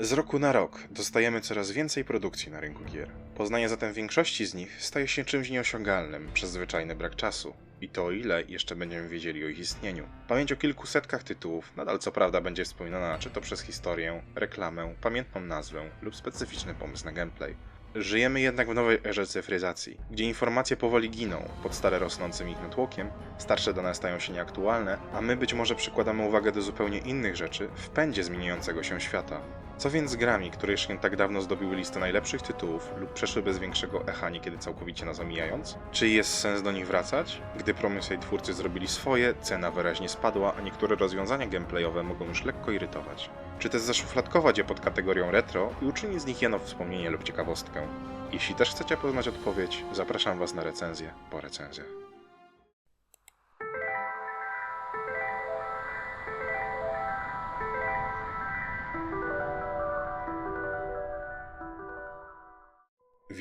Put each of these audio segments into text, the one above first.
Z roku na rok dostajemy coraz więcej produkcji na rynku gier. Poznanie zatem większości z nich staje się czymś nieosiągalnym przez zwyczajny brak czasu. I to o ile jeszcze będziemy wiedzieli o ich istnieniu. Pamięć o kilku setkach tytułów nadal co prawda będzie wspominana czy to przez historię, reklamę, pamiętną nazwę lub specyficzny pomysł na gameplay. Żyjemy jednak w nowej erze cyfryzacji, gdzie informacje powoli giną pod stale rosnącym ich netłokiem, starsze dane stają się nieaktualne, a my być może przykładamy uwagę do zupełnie innych rzeczy w pędzie zmieniającego się świata. Co więc z grami, które jeszcze nie tak dawno zdobiły listę najlepszych tytułów lub przeszły bez większego echa niekiedy całkowicie nas omijając? Czy jest sens do nich wracać? Gdy promysł i twórcy zrobili swoje, cena wyraźnie spadła, a niektóre rozwiązania gameplayowe mogą już lekko irytować. Czy też zaszufladkować je pod kategorią retro i uczynić z nich jeno wspomnienie lub ciekawostkę? Jeśli też chcecie poznać odpowiedź, zapraszam Was na recenzję po recenzjach.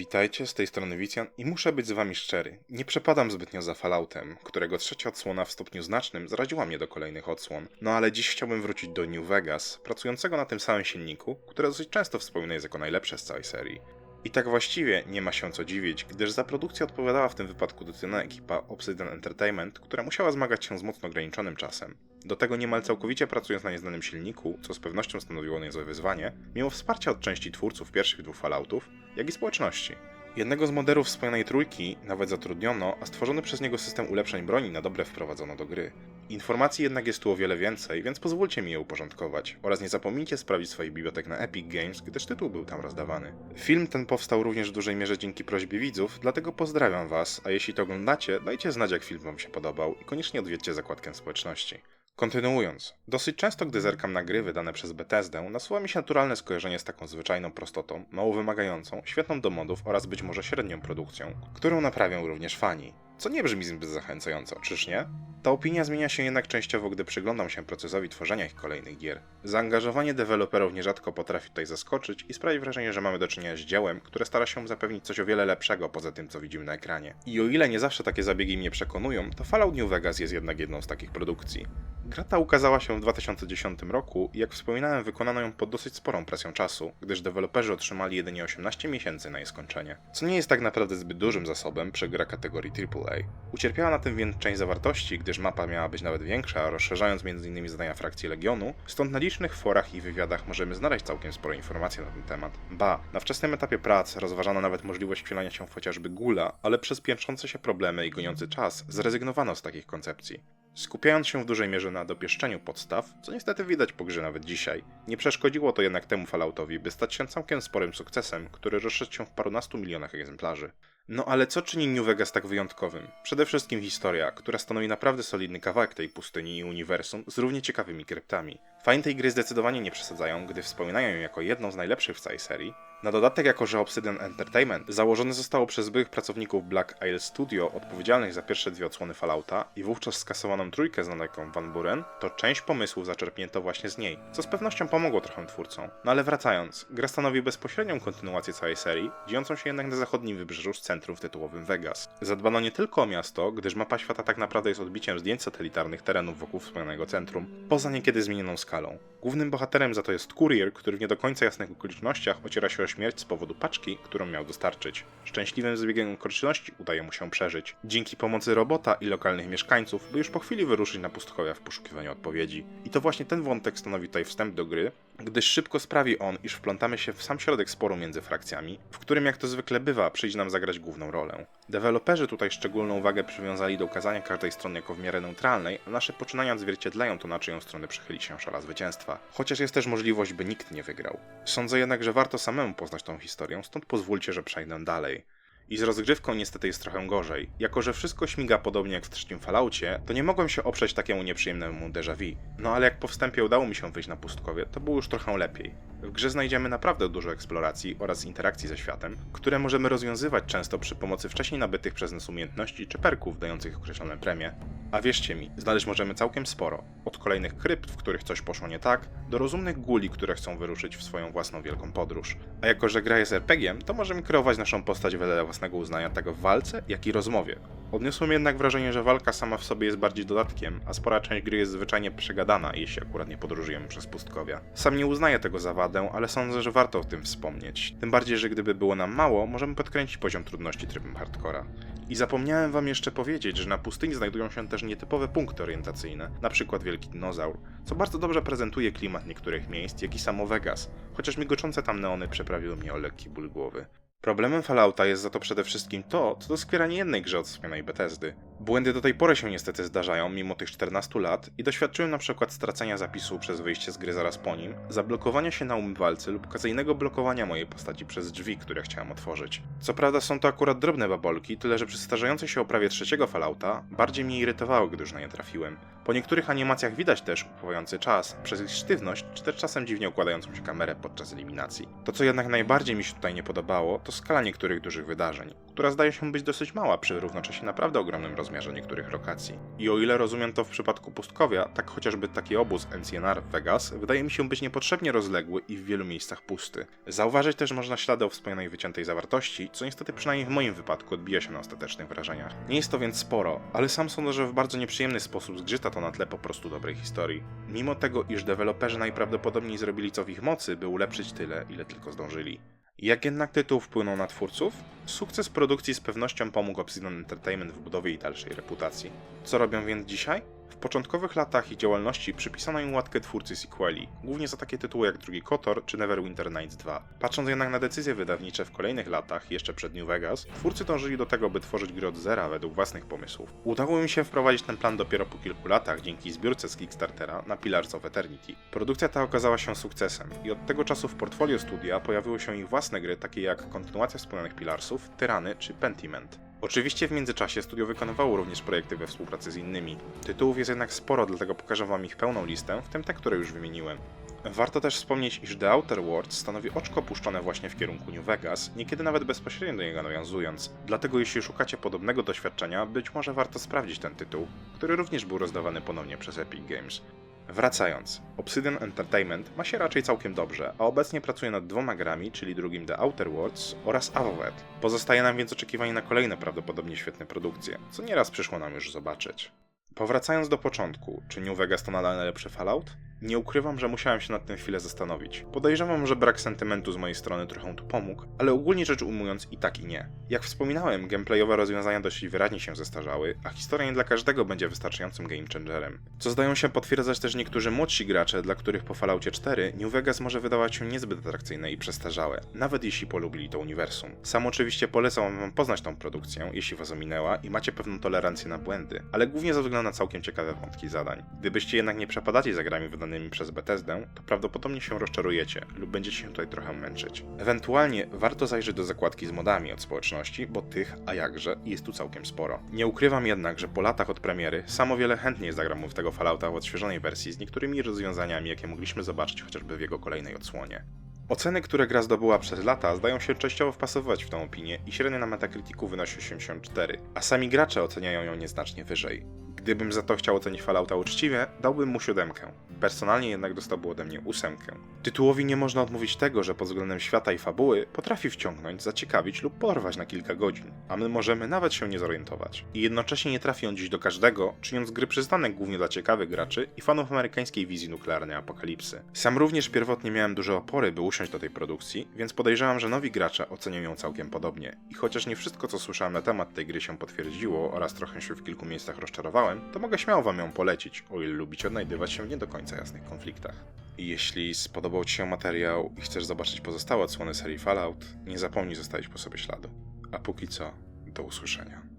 Witajcie, z tej strony Wicjan i muszę być z wami szczery. Nie przepadam zbytnio za Falloutem, którego trzecia odsłona w stopniu znacznym zraziła mnie do kolejnych odsłon. No ale dziś chciałbym wrócić do New Vegas, pracującego na tym samym silniku, które dosyć często wspomina jest jako najlepsze z całej serii. I tak właściwie nie ma się co dziwić, gdyż za produkcję odpowiadała w tym wypadku dotychczasna ekipa Obsidian Entertainment, która musiała zmagać się z mocno ograniczonym czasem. Do tego niemal całkowicie pracując na nieznanym silniku, co z pewnością stanowiło niezłe wyzwanie, mimo wsparcia od części twórców pierwszych dwóch Falloutów, jak i społeczności. Jednego z modelów wspomnianej trójki nawet zatrudniono, a stworzony przez niego system ulepszeń broni na dobre wprowadzono do gry. Informacji jednak jest tu o wiele więcej, więc pozwólcie mi je uporządkować oraz nie zapomnijcie sprawdzić swoich bibliotek na Epic Games, gdyż tytuł był tam rozdawany. Film ten powstał również w dużej mierze dzięki prośbie widzów, dlatego pozdrawiam was, a jeśli to oglądacie, dajcie znać jak film wam się podobał i koniecznie odwiedźcie zakładkę społeczności. Kontynuując, dosyć często gdy zerkam na gry wydane przez Bethesdę, nasuwa mi się naturalne skojarzenie z taką zwyczajną prostotą, mało wymagającą, świetną do modów oraz być może średnią produkcją, którą naprawią również fani. Co nie brzmi zbyt zachęcająco, czyż nie? Ta opinia zmienia się jednak częściowo, gdy przyglądam się procesowi tworzenia ich kolejnych gier. Zaangażowanie deweloperów nierzadko potrafi tutaj zaskoczyć i sprawić wrażenie, że mamy do czynienia z dziełem, które stara się zapewnić coś o wiele lepszego poza tym, co widzimy na ekranie. I o ile nie zawsze takie zabiegi mnie przekonują, to Fallout New Vegas jest jednak jedną z takich produkcji. Gra ta ukazała się w 2010 roku i jak wspominałem wykonano ją pod dosyć sporą presją czasu, gdyż deweloperzy otrzymali jedynie 18 miesięcy na jej skończenie. Co nie jest tak naprawdę zbyt dużym zasobem przy gra kategorii AAA. Ucierpiała na tym więc część zawartości, gdyż mapa miała być nawet większa, rozszerzając m.in. zadania frakcji Legionu, stąd na licznych forach i wywiadach możemy znaleźć całkiem sporo informacji na ten temat. Ba, na wczesnym etapie prac rozważano nawet możliwość wcielania się w chociażby Gula, ale przez piętrzące się problemy i goniący czas zrezygnowano z takich koncepcji. Skupiając się w dużej mierze na dopieszczeniu podstaw, co niestety widać po grze nawet dzisiaj, nie przeszkodziło to jednak temu Falloutowi, by stać się całkiem sporym sukcesem, który rozszedł się w parunastu milionach egzemplarzy. No ale co czyni New Vegas tak wyjątkowym? Przede wszystkim historia, która stanowi naprawdę solidny kawałek tej pustyni i uniwersum z równie ciekawymi kryptami. Fani tej gry zdecydowanie nie przesadzają, gdy wspominają ją jako jedną z najlepszych w całej serii. Na dodatek, jako że Obsidian Entertainment założone zostało przez byłych pracowników Black Isle Studio odpowiedzialnych za pierwsze dwie odsłony Fallouta i wówczas skasowaną trójkę znaną jako Van Buren, to część pomysłów zaczerpnięto właśnie z niej, co z pewnością pomogło trochę twórcom. No ale wracając, gra stanowi bezpośrednią kontynuację całej serii, dziejącą się jednak na zachodnim wybrzeżu z centrum w tytułowym Vegas. Zadbano nie tylko o miasto, gdyż mapa świata tak naprawdę jest odbiciem zdjęć satelitarnych terenów wokół wspomnianego centrum, poza niekiedy zmienioną skalą. Głównym bohaterem za to jest kurier, który w nie do końca jasnych okolicznościach ociera się o śmierć z powodu paczki, którą miał dostarczyć. Szczęśliwym zbiegiem okoliczności udaje mu się przeżyć. Dzięki pomocy robota i lokalnych mieszkańców, by już po chwili wyruszyć na pustkowia w poszukiwaniu odpowiedzi. I to właśnie ten wątek stanowi tutaj wstęp do gry, gdyż szybko sprawi on, iż wplątamy się w sam środek sporu między frakcjami, w którym jak to zwykle bywa, przyjdzie nam zagrać główną rolę. Deweloperzy tutaj szczególną uwagę przywiązali do ukazania każdej strony jako w miarę neutralnej, a nasze poczynania odzwierciedlają to, na czyją stronę przychyli się szala zwycięstwa. Chociaż jest też możliwość, by nikt nie wygrał. Sądzę jednak, że warto samemu poznać tą historię, stąd pozwólcie, że przejdę dalej. I z rozgrywką niestety jest trochę gorzej. Jako, że wszystko śmiga podobnie jak w trzecim Falloutie, to nie mogłem się oprzeć takiemu nieprzyjemnemu déjà vu. No ale jak po wstępie udało mi się wyjść na pustkowie, to było już trochę lepiej. W grze znajdziemy naprawdę dużo eksploracji oraz interakcji ze światem, które możemy rozwiązywać często przy pomocy wcześniej nabytych przez nas umiejętności czy perków dających określone premie. A wierzcie mi, znaleźć możemy całkiem sporo. Od kolejnych krypt, w których coś poszło nie tak, do rozumnych guli, które chcą wyruszyć w swoją własną wielką podróż. A jako, że gra jest RPG-iem, to możemy kreować naszą postać wedle własnego uznania tego w walce, jak i rozmowie. Odniosłem jednak wrażenie, że walka sama w sobie jest bardziej dodatkiem, a spora część gry jest zwyczajnie przegadana, jeśli akurat nie podróżujemy przez pustkowia. Sam nie uznaję tego za wadę, ale sądzę, że warto o tym wspomnieć. Tym bardziej, że gdyby było nam mało, możemy podkręcić poziom trudności trybem hardcora. I zapomniałem wam jeszcze powiedzieć, że na pustyni znajdują się też nietypowe punkty orientacyjne, przykład Wielki Dinozaur, co bardzo dobrze prezentuje klimat niektórych miejsc, jak i samo Vegas, chociaż migoczące tam neony przeprawiły mnie o lekki ból głowy. Problemem Fallouta jest za to przede wszystkim to, co doskwiera niejednej grze od wspomnianej Bethesdy. Błędy do tej pory się niestety zdarzają, mimo tych 14 lat, i doświadczyłem na przykład stracenia zapisu przez wyjście z gry zaraz po nim, zablokowania się na umywalce lub okazyjnego blokowania mojej postaci przez drzwi, które chciałem otworzyć. Co prawda są to akurat drobne babolki, tyle że przy starzejącej się oprawie trzeciego Fallouta bardziej mnie irytowały, gdy już na nie trafiłem. Po niektórych animacjach widać też upływający czas, przez ich sztywność, czy też czasem dziwnie układającą się kamerę podczas eliminacji. To co jednak najbardziej mi się tutaj nie podobało, to skala niektórych dużych wydarzeń, która zdaje się być dosyć mała przy równocześnie naprawdę ogromnym rozmiarze niektórych lokacji. I o ile rozumiem to w przypadku pustkowia, tak chociażby taki obóz NCNR Vegas wydaje mi się być niepotrzebnie rozległy i w wielu miejscach pusty. Zauważyć też można ślady o wspomnianej wyciętej zawartości, co niestety przynajmniej w moim wypadku odbija się na ostatecznych wrażeniach. Nie jest to więc sporo, ale sam sądzę, że w bardzo nieprzyjemny sposób zgrzyta to na tle po prostu dobrej historii. Mimo tego, iż deweloperzy najprawdopodobniej zrobili co w ich mocy, by ulepszyć tyle, ile tylko zdążyli. Jak jednak tytuł wpłynął na twórców? Sukces produkcji z pewnością pomógł Obsidian Entertainment w budowie jej dalszej reputacji. Co robią więc dzisiaj? W początkowych latach ich działalności przypisano im łatkę twórcy sequeli, głównie za takie tytuły jak Drugi Kotor czy Neverwinter Nights 2. Patrząc jednak na decyzje wydawnicze w kolejnych latach, jeszcze przed New Vegas, twórcy dążyli do tego, by tworzyć gry od zera według własnych pomysłów. Udało im się wprowadzić ten plan dopiero po kilku latach dzięki zbiórce z Kickstartera na Pillars of Eternity. Produkcja ta okazała się sukcesem i od tego czasu w portfolio studia pojawiły się ich własne gry, takie jak kontynuacja wspomnianych Pillarsów, Tyrany czy Pentiment. Oczywiście w międzyczasie studio wykonywało również projekty we współpracy z innymi. Tytułów jest jednak sporo, dlatego pokażę wam ich pełną listę, w tym te, które już wymieniłem. Warto też wspomnieć, iż The Outer Worlds stanowi oczko puszczone właśnie w kierunku New Vegas, niekiedy nawet bezpośrednio do niego nawiązując. Dlatego jeśli szukacie podobnego doświadczenia, być może warto sprawdzić ten tytuł, który również był rozdawany ponownie przez Epic Games. Wracając, Obsidian Entertainment ma się raczej całkiem dobrze, a obecnie pracuje nad dwoma grami, czyli drugim The Outer Worlds oraz Avowed. Pozostaje nam więc oczekiwanie na kolejne prawdopodobnie świetne produkcje, co nieraz przyszło nam już zobaczyć. Powracając do początku, czy New Vegas to nadal najlepszy Fallout? Nie ukrywam, że musiałem się nad tym chwilę zastanowić. Podejrzewam, że brak sentymentu z mojej strony trochę tu pomógł, ale ogólnie rzecz ujmując i tak i nie. Jak wspominałem, gameplayowe rozwiązania dość wyraźnie się zestarzały, a historia nie dla każdego będzie wystarczającym game changerem. Co zdają się potwierdzać też niektórzy młodsi gracze, dla których po Falloutie 4 New Vegas może wydawać się niezbyt atrakcyjne i przestarzałe, nawet jeśli polubili to uniwersum. Sam oczywiście polecam wam poznać tą produkcję, jeśli was ominęła i macie pewną tolerancję na błędy, ale głównie ze względu na całkiem ciekawe wątki zadań. Gdybyście jednak nie przepadacie za grami wydanymi przez Bethesdę, to prawdopodobnie się rozczarujecie lub będziecie się tutaj trochę męczyć. Ewentualnie warto zajrzeć do zakładki z modami od społeczności, bo tych, a jakże, jest tu całkiem sporo. Nie ukrywam jednak, że po latach od premiery sam o wiele chętniej zagram w tego Fallouta w odświeżonej wersji z niektórymi rozwiązaniami, jakie mogliśmy zobaczyć chociażby w jego kolejnej odsłonie. Oceny, które gra zdobyła przez lata, zdają się częściowo wpasowywać w tę opinię i średnia na Metacriticu wynosi 84, a sami gracze oceniają ją nieznacznie wyżej. Gdybym za to chciał ocenić Fallouta uczciwie, dałbym mu siódemkę. Personalnie jednak dostałby ode mnie ósemkę. Tytułowi nie można odmówić tego, że pod względem świata i fabuły potrafi wciągnąć, zaciekawić lub porwać na kilka godzin, a my możemy nawet się nie zorientować. I jednocześnie nie trafi on dziś do każdego, czyniąc gry przyznane głównie dla ciekawych graczy i fanów amerykańskiej wizji nuklearnej apokalipsy. Sam również pierwotnie miałem duże opory, by usiąść do tej produkcji, więc podejrzewam, że nowi gracze ocenią ją całkiem podobnie. I chociaż nie wszystko, co słyszałem na temat tej gry się potwierdziło oraz trochę się w kilku miejscach rozczarowałem, to mogę śmiało wam ją polecić, o ile lubicie odnajdywać się w nie do końca jasnych konfliktach. Jeśli spodobał Ci się materiał i chcesz zobaczyć pozostałe odsłony serii Fallout, nie zapomnij zostawić po sobie śladu. A póki co, do usłyszenia.